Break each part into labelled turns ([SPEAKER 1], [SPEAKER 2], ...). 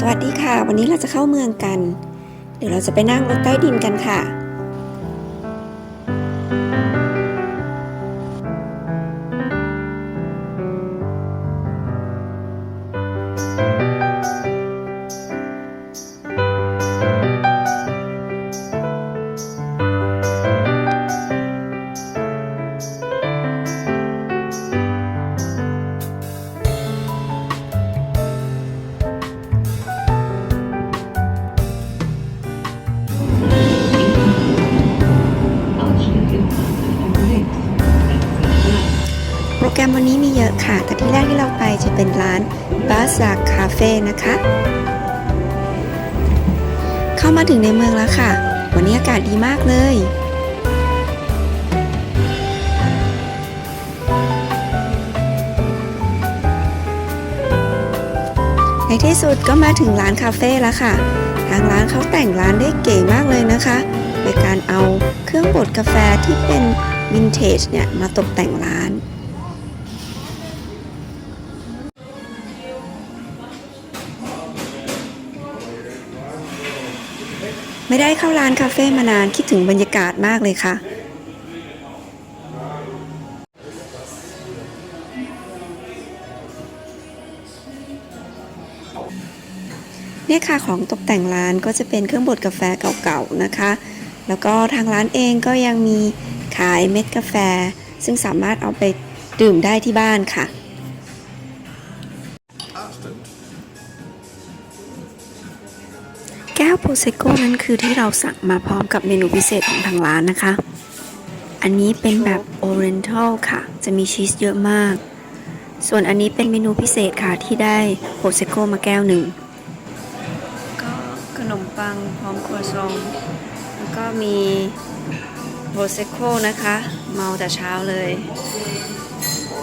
[SPEAKER 1] สวัสดีค่ะ วันนี้เราจะเข้าเมืองกัน เดี๋ยวเราจะไปนั่งรถใต้ดินกันค่ะ รแกรมวันนี้มีเยอะค่ะ แต่ที่แรกที่เราไปจะเป็นร้านบาซาคาเฟ่นะคะ เข้ามาถึงในเมืองแล้วค่ะ วันนี้อากาศดีมากเลยในที่สุดก็มาถึงร้านคาเฟ่แล้วค่ะ ทางร้านเขาแต่งร้านได้เก๋มากเลยนะคะ โดยการเอาเครื่องบดกาแฟที่เป็นวินเทจเนี่ยมาตกแต่งร้าน ไม่ได้เข้าร้านคาเฟ่มานานคิดถึงบรรยากาศมากเลยค่ะ เนี่ยค่ะของตกแต่งร้านก็จะเป็นเครื่องบดกาแฟเก่าๆนะคะ แล้วก็ทางร้านเองก็ยังมีขายเม็ดกาแฟ ซึ่งสามารถเอาไปดื่มได้ที่บ้านค่ะ โปรเซโก้นั้นคือที่เราสั่งมาพร้อมกับเมนูพิเศษของทางร้านนะคะ อันนี้เป็นแบบโอเรนทัลค่ะ จะมีชีสเยอะมาก ส่วนอันนี้เป็นเมนูพิเศษค่ะที่ได้โปรเซโก้มาแก้วหนึ่ง ก็ขนมปังพร้อมครัวซองแล้วก็มีโปรเซโก้นะคะ เมาแต่เช้าเลย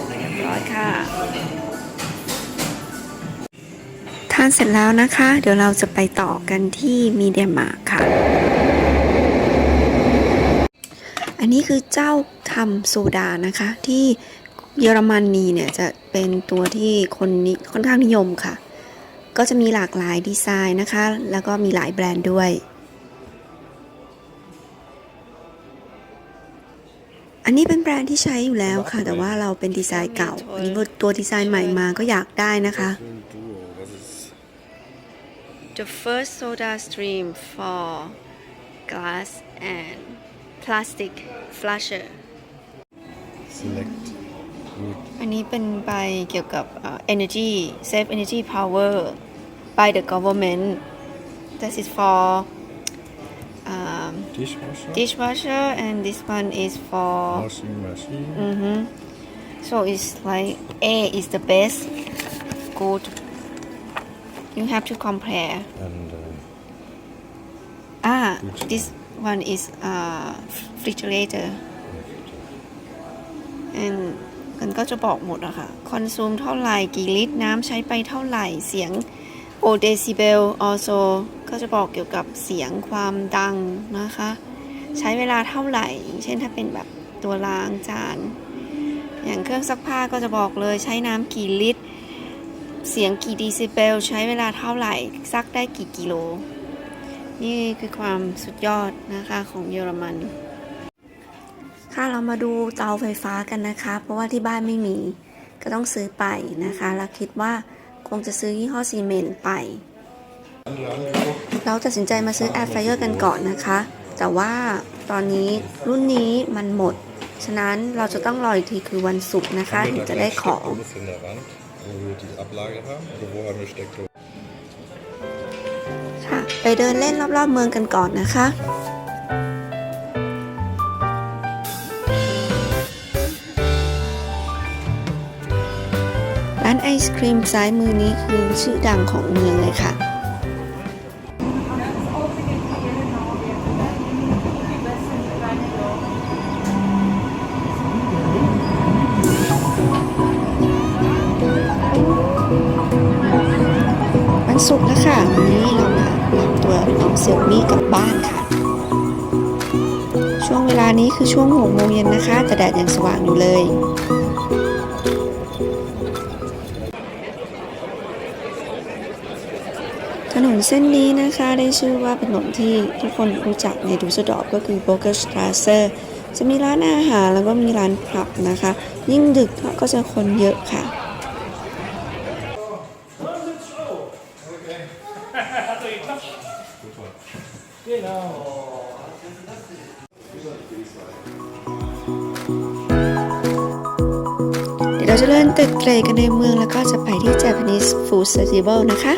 [SPEAKER 1] เรียบร้อยค่ะ ทานเสร็จแล้วนะคะ เดี๋ยวเราจะไปต่อกันที่มีเดียมาค่ะ อันนี้คือเจ้าทำโซดานะคะ ที่เยอรมนีเนี่ยจะเป็นตัวที่คนนิค่อนข้างนิยมค่ะ ก็จะมีหลากหลายดีไซน์นะคะ แล้วก็มีหลายแบรนด์ด้วยอันนี้เป็นแบรนด์ที่ใช้อยู่แล้วค่ะ แต่ว่าเราเป็นดีไซน์เก่าอันนี้ตัวดีไซน์ใหม่มาก็อยากได้นะคะ The first soda stream for glass and plastic flasher
[SPEAKER 2] Select. Good.
[SPEAKER 1] อันนี้เป็นใบเกี่ยวกับเอ่อ energy save energy power by the government that is for um,
[SPEAKER 2] Dishwasher.
[SPEAKER 1] dishwasher and this one is for
[SPEAKER 2] Washing machine.
[SPEAKER 1] mm-hmm. so it's like A is the best good You have to compare
[SPEAKER 2] And uh,
[SPEAKER 1] ah
[SPEAKER 2] Which
[SPEAKER 1] this one is uh, refrigerator and มันก็จะบอกหมดอะค่ะคอนซูมเท่าไหร่ กี่ลิตร น้ำใช้ไปเท่าไหร่ เสียงโอเดซิเบล also ก็จะบอกเกี่ยวกับเสียงความดังนะคะ ใช้เวลาเท่าไหร่อย่างเช่นถ้าเป็นแบบตัวล้างจาน อย่างเครื่องซักผ้าก็จะบอกเลยใช้น้ำกี่ลิตร เสียงกี่ดีซิเบลใช้เวลาเท่าไหร่ ซักได้กี่กิโล นี่คือความสุดยอดนะคะของเยอรมัน ค่ะเรามาดูเตาไฟฟ้ากันนะคะ เพราะว่าที่บ้านไม่มีก็ต้องซื้อไปนะคะ แล้วคิดว่าคงจะซื้อยี่ห้อซีเมนต์ไป เราตัดสินใจมาซื้อแอร์ไฟเออร์กันก่อนนะคะ แต่ว่าตอนนี้รุ่นนี้มันหมด ฉะนั้นเราจะต้องรออีกทีคือวันศุกร์นะคะ ถึงจะได้ของ
[SPEAKER 2] wo wir die Ablage haben, oder wo haben wir Steckdose?
[SPEAKER 1] ค่ะ ไปเดินเล่นรอบๆเมืองกันก่อนนะคะ ร้านไอศครีมซ้ายมือนี้คือชื่อดังของเมืองเลยค่ะ เสี่ยวมี่กลับบ้านค่ะ ช่วงเวลานี้คือช่วงหกโมงเย็นนะคะ แต่แดดยังสว่างอยู่เลยตนนเส้นนี้นะคะได้ชื่อว่าเป็นถนนที่ทุกคนรู้จักในดูสดอฟก็คือโบเกอร์สตราเซอร์จะมีร้านอาหารแล้วก็มีร้านผับนะคะ ยิ่งดึกก็จะคนเยอะค่ะ เดี๋ยวเราจะเดินตึกเตรกันในเมืองแล้วก็จะไปที่ Japanese Food Festival นะคะ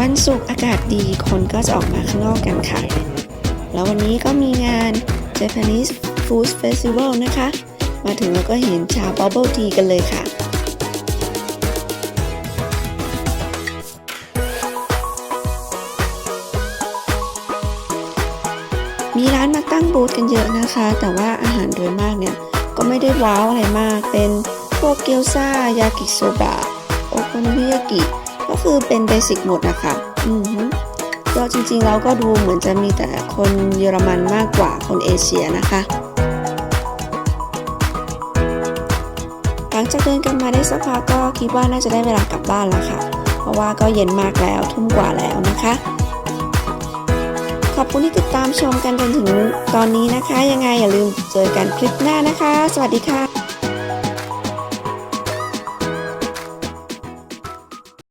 [SPEAKER 1] วันศุกร์อากาศดีคนก็จะออกมาข้างนอกกันค่ะ แล้ววันนี้ก็มีงาน Japanese Food Festival นะคะ มาถึงแล้วก็เห็นชา Bubble Tea กันเลยค่ะมีร้านมาตั้งบูธกันเยอะนะคะ แต่ว่าอาหารโดยมากเนี่ย ก็ไม่ได้ว้าวอะไรมาก เป็นพวกเกี๊ยวซ่า ยากิโซบะ โอโคโนมิยากิ ก็คือเป็นเบสิกหมดนะคะ อือหือก็จริงๆแล้วก็ดูเหมือนจะมีแต่คนเยอรมันมากกว่าคนเอเชียนะคะ ลังจากเดินกันมาได้สักพักก็คิดว่าน่าจะได้เวลากลับบ้านแล้วค่ะ เพราะว่าก็เย็นมากแล้วทุ่มกว่าแล้วนะคะ ขอบคุณที่ติดตามชมกันจนถึงตอนนี้นะคะ ยังไงอย่าลืมเจอกันคลิปหน้านะคะ สวัสดีค่ะ